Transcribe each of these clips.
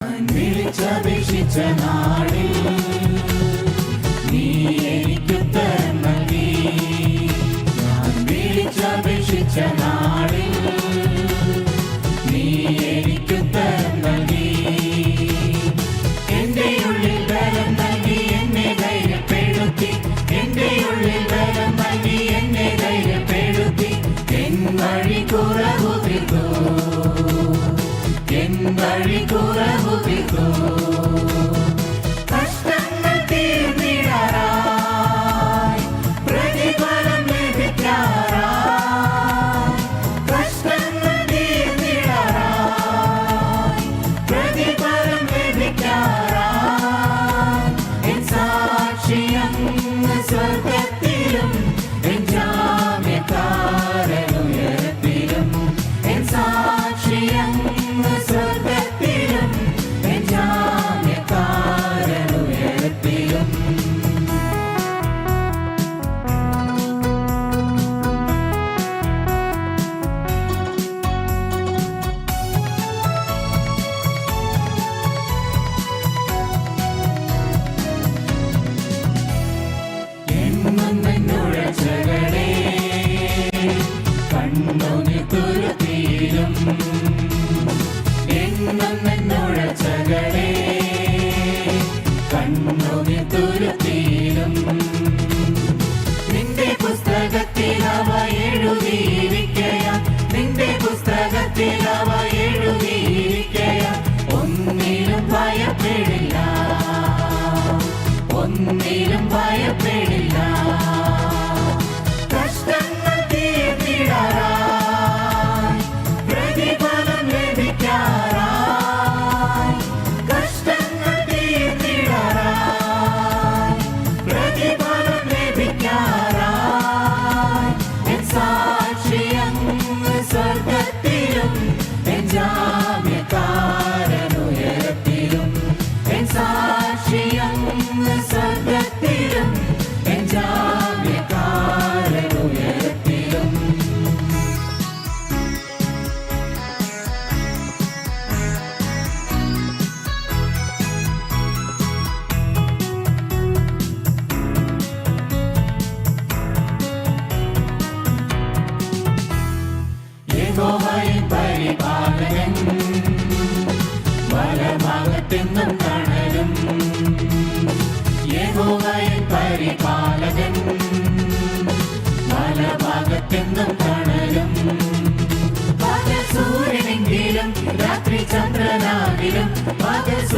വിളിച്ചപേക്ഷിച്ച നാളിൽ നീ എനിക്ക് നൽകി ഞാൻ വിളിച്ചപേക്ഷിച്ച നാളിൽ வழி கூறவுவிதோ എന്നും എന്നും Happy.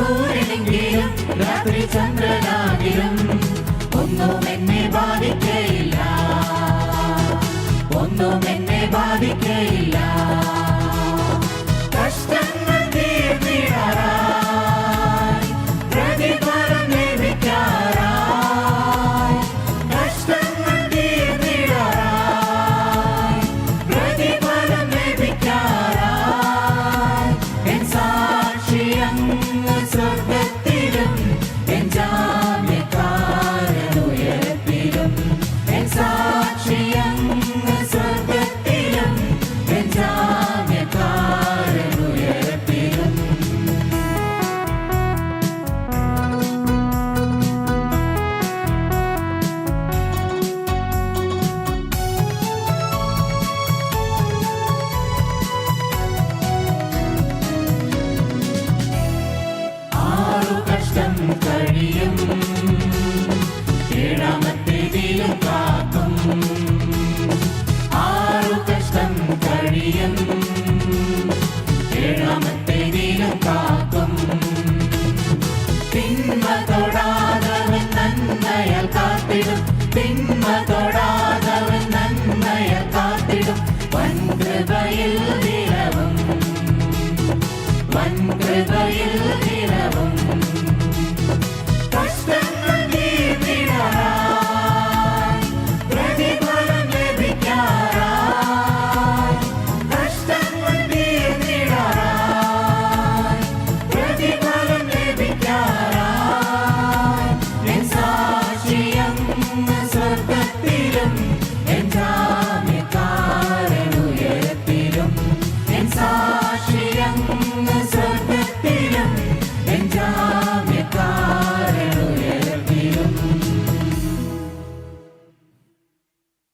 സൂര്യനെങ്കിലും രാത്രി ചന്ദ്രനാകിലും ഒന്നും എന്നെ ബാധിക്കയില്ല. ഒന്നും എന്നെ ബാധിക്കയില്ല. വിജയം ഏഴാമത്തെ ദിനം കാക്കും തിന്മ തൊടാതെ നന്മയാൽ കാത്തിടും. തിന്മ